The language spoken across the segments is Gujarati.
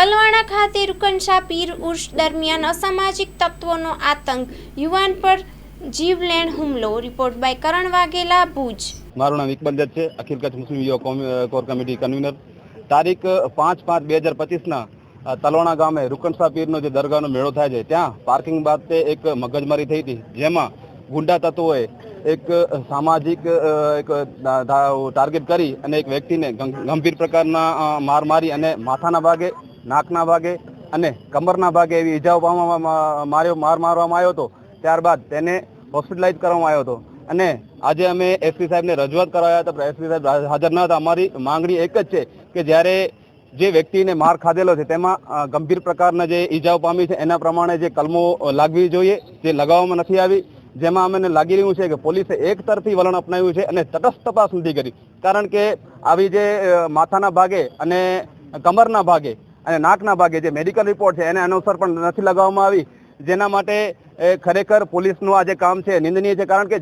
તલવાણા ખાતે રૂકનશાહ પીર ઉર્ષ દરમિયાન અસામાજિક તત્વોનો આતંક, યુવાન પર જીવલેણ હુમલો, રિપોર્ટ બાય કરણ વાઘેલા, ભુજ. મારું નામ ઇકબાલ છે, અખિલ કચ્છ મુસ્લિમ યુવા કોર કમિટી કન્વીનર. તારીખ પાંચ પાંચ બે હજાર પચીસના તલવાણા ગામે રૂકનશાહ પીરનો જે દરગાહનો મેળો થાય છે, ત્યાં પાર્કિંગ બાબતે એક મગજમારી થઈ હતી, જેમાં ગુંડા તત્વોએ એક સામાજિક એક ટાર્ગેટ કરી અને એક વ્યક્તિને ગંભીર પ્રકારના માર મારી અને માથાના ભાગે નાકના ભાગે અને કમરના ભાગે એવી ઈજાઓ પામવામાં માર્યો, માર મારવામાં આવ્યો હતો. ત્યારબાદ તેને હોસ્પિટલાઇઝ કરવામાં આવ્યો હતો. અને આજે અમે એસપી સાહેબને રજૂઆત કરાવ્યા હતા. એસપી સાહેબ હાજર ન હતા. અમારી માંગણી એક જ છે કે જ્યારે જે વ્યક્તિને માર ખાધેલો છે, તેમાં ગંભીર પ્રકારના જે ઈજાઓ પામી છે, એના પ્રમાણે જે કલમો લાગવી જોઈએ, જે લગાવવામાં નથી આવી, જેમાં અમને લાગી રહ્યું છે કે પોલીસે એક તરફી વલણ અપનાવ્યું છે અને તટસ્થ તપાસ નથી કરી. કારણ કે આવી જે માથાના ભાગે અને કમરના ભાગે અને નાકના ભાગે જે મેડિકલ રિપોર્ટ છે એને અનુસાર પણ નથી લગાવવામાં આવી. જેના માટે ખરેખર પોલીસનું આ જે કામ છે, નિંદનીય છે, કારણ કે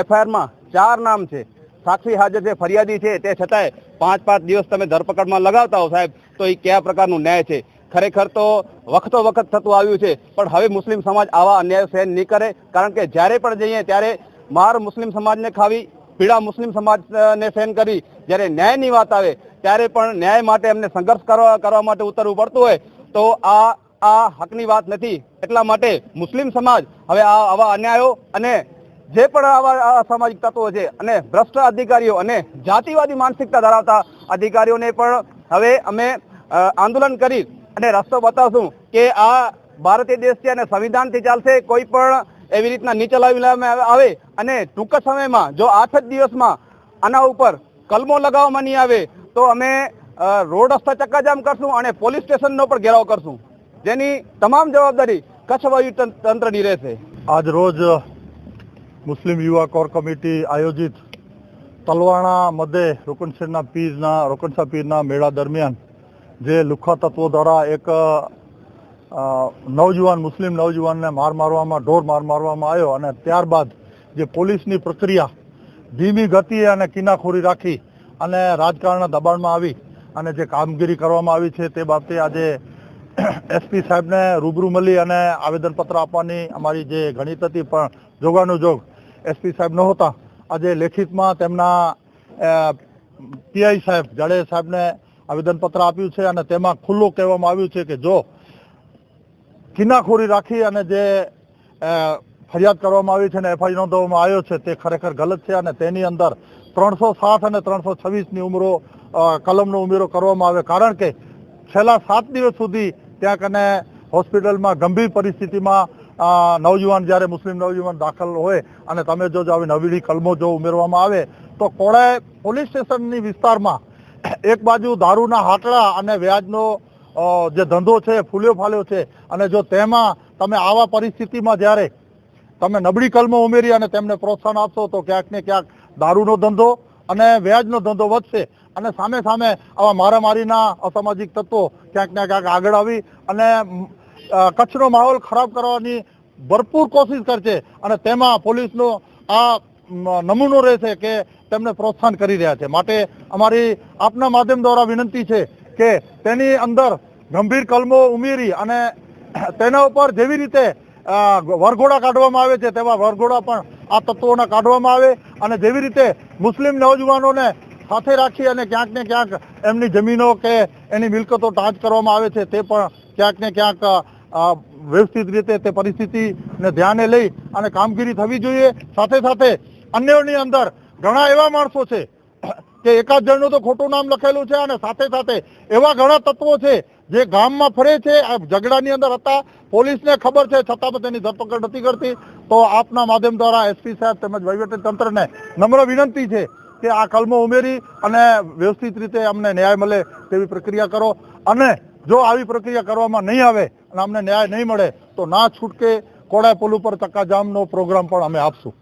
એફઆઈઆરમાં ચાર નામ છે. સાક્ષી હાજર છે ફરિયાદી છે, તે છતાંય પાંચ પાંચ દિવસ તમે ધરપકડમાં લગાવતા હો સાહેબ, તો એ કયા પ્રકારનું ન્યાય છે? ખરેખર તો વખતો વખત થતું આવ્યું છે, પણ હવે મુસ્લિમ સમાજ આવા અન્યાય સહન નહીં કરે, કારણ કે જ્યારે પણ જઈએ ત્યારે માર મુસ્લિમ સમાજને ખાવી પીડા મુસ્લિમ સમાજને સહન કરી જ્યારે ન્યાયની વાત આવે, ત્યારે પણ ન્યાય માટે એમને સંઘર્ષ કરવા કરવા માટે ઉતરવું પડતું હોય, તો આ આ હકની વાત નથી. એટલા માટે મુસ્લિમ સમાજ હવે આ, આવા અન્યાયો અને જે પણ આવા અસામાજિક તત્વો છે અને ભ્રષ્ટ અધિકારીઓ અને જાતિવાદી માનસિકતા ધરાવતા અધિકારીઓને પણ હવે અમે આંદોલન કરી અને રસ્તો બતાવશું કે આ ભારતીય દેશ છે અને સંવિધાનથી ચાલશે. કોઈ પણ એવી રીતના નીચે લાવી આવે અને ટૂંક સમયમાં જો આઠ જ દિવસમાં આના ઉપર કલમો લગાવવામાં નહીં આવે, તો અમે રોડ રસ્તા ચક્કાજામ કરશું અને પોલીસ સ્ટેશનનો પણ ઘેરાવ કરશું. જેની તમામ જવાબદારી કચ્છ વાયુ તંત્રની રહેશે. આજ રોજ મુસ્લિમ યુવા કોર કમિટી આયોજિત તલવાણા મધ્યે રોકનશેરના પીરના રોકણસા પીરના મેળા દરમિયાન જે લુખા તત્વો દ્વારા એક નવજુવાન, મુસ્લિમ નવજુવાનને માર મારવામાં, ઢોર માર મારવામાં આવ્યો અને ત્યારબાદ જે પોલીસની પ્રક્રિયા ધીમી ગતિએ અને કિનાખોરી રાખી અને રાજકારણના દબાણમાં આવી અને જે કામગીરી કરવામાં આવી છે તે બાબતે આજે એસપી સાહેબને રૂબરૂ મળી અને આવેદનપત્ર આપવાની અમારી જે ગણિત હતી પણ જોગાનુજોગ એસપી સાહેબ નહોતા. આજે લેખિતમાં તેમના પીઆઈ સાહેબ જાડે સાહેબને આવેદનપત્ર આપ્યું છે અને તેમાં ખુલ્લું કહેવામાં આવ્યું છે કે જો કિનાખોરી રાખી અને જે ફરિયાદ કરવામાં આવી છે અને એફઆઈ નોંધવામાં આવ્યો છે તે ખરેખર ગલત છે અને તેની અંદર ત્રણસો સાઠ અને ત્રણસો છવ્વીસની ઉમરો કલમનો ઉમેરો કરવામાં આવે કારણ કે છેલ્લા સાત દિવસ સુધી ત્યાં કને હોસ્પિટલમાં ગંભીર પરિસ્થિતિમાં અ, નવજુવાન જ્યારે મુસ્લિમ નવયુવાન દાખલ હોય અને તમે જો આવી નવીડી કલમો જો ઉમેરવામાં આવે તો કોળાએ પોલીસ સ્ટેશનની વિસ્તારમાં એક બાજુ દારૂના હાટડા અને વ્યાજનો જે ધંધો છે, ફૂલ્યો ફાલ્યો છે, અને જો તેમાં તમે આવા પરિસ્થિતિમાં જ્યારે તમે નબળી કલમો ઉમેરી અને તેમને પ્રોત્સાહન આપશો, તો ક્યાંક ને ક્યાંક દારૂનો ધંધો અને વ્યાજનો ધંધો વધશે. અને સામે સામે આવા મારામારીના અસામાજિક તત્વો ક્યાંક ને ક્યાંક આગળ આવી અને કચ્છનો માહોલ ખરાબ કરવાની ભરપૂર કોશિશ કરશે. અને તેમાં પોલીસનો આ નમૂનો રહેશે કે તેમને પ્રોત્સાહન કરી રહ્યા છે. માટે અમારી આપના માધ્યમ દ્વારા વિનંતી છે કે તેની અંદર ગંભીર કલમો ઉમેરી અને તેના ઉપર જેવી રીતે વરઘોડા કાઢવામાં આવે છે તેવા વરઘોડા પણ આ તત્વોના કાઢવામાં આવે અને જેવી રીતે મુસ્લિમ નવજુવાનોને સાથે રાખી અને ક્યાંક ને ક્યાંક એમની જમીનો કે એની મિલકતો ટાંચ કરવામાં આવે છે તે પણ ક્યાંક ને ક્યાંક વ્યવસ્થિત રીતે તે પરિસ્થિતિને ધ્યાને લઈ અને કામગીરી થવી જોઈએ. સાથે સાથે અન્યોની અંદર ઘણા એવા માણસો છે કે એકાદ જણનું તો ખોટું નામ લખેલું છે અને સાથે સાથે એવા ઘણા તત્વો છે જે ગામમાં ફરે છે, આ ઝઘડાની અંદર હતા, પોલીસને ખબર છે, છતાં પણ તેની ધરપકડ નથી કરતી. તો આપના માધ્યમ દ્વારા એસપી સાહેબ તેમજ વહીવટી તંત્રને નમ્ર વિનંતી છે કે આ કલમો ઉમેરી અને વ્યવસ્થિત રીતે અમને ન્યાય મળે તેવી પ્રક્રિયા કરો. અને જો આવી પ્રક્રિયા કરવામાં નહીં આવે અને અમને ન્યાય નહીં મળે, તો ના છૂટકે કોડાય પુલ ઉપર ચક્કાજામનો પ્રોગ્રામ પણ અમે આપશું.